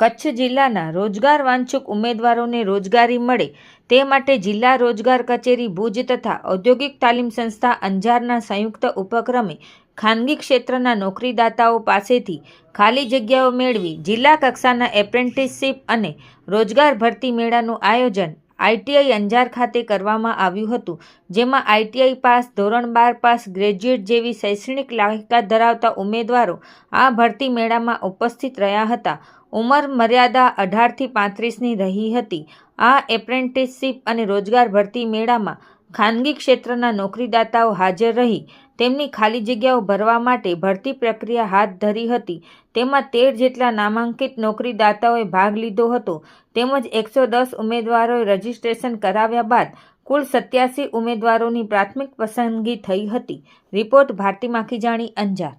કચ્છ જિલ્લાના રોજગાર વાંછુક ઉમેદવારોને રોજગારી મળે તે માટે જિલ્લા રોજગાર કચેરી ભુજ તથા ઔદ્યોગિક તાલીમ સંસ્થા અંજારના સંયુક્ત ઉપક્રમે ખાનગી ક્ષેત્રના નોકરીદાતાઓ પાસેથી ખાલી જગ્યાઓ મેળવી જિલ્લા કક્ષાના એપ્રેન્ટિસશીપ અને રોજગાર ભરતી મેળાનું આયોજન આઈટીઆઈ અંજાર ખાતે કરવામાં આવ્યું હતું, જેમાં આઈટીઆઈ પાસ ધોરણ બાર પાસ ગ્રેજ્યુએટ જેવી શૈક્ષણિક લાયકાત ધરાવતા ઉમેદવારો આ ભરતી મેળામાં ઉપસ્થિત રહ્યા હતા. ઉંમર મર્યાદા અઢારથી પાંત્રીસની રહી હતી. આ એપ્રેન્ટિસશીપ અને રોજગાર ભરતી મેળામાં ખાનગી ક્ષેત્રના નોકરીદાતાઓ હાજર રહી, તેમની ખાલી જગ્યાઓ ભરવા માટે ભરતી પ્રક્રિયા હાથ ધરી હતી. તેમાં તેર જેટલા નામાંકિત નોકરીદાતાઓએ ભાગ લીધો હતો. તેમજ એકસો દસ ઉમેદવારોએ રજીસ્ટ્રેશન કરાવ્યા બાદ કુલ સત્યાસી ઉમેદવારોની પ્રાથમિક પસંદગી થઈ હતી. રિપોર્ટ ભારતી માખીજાણી અંજાર.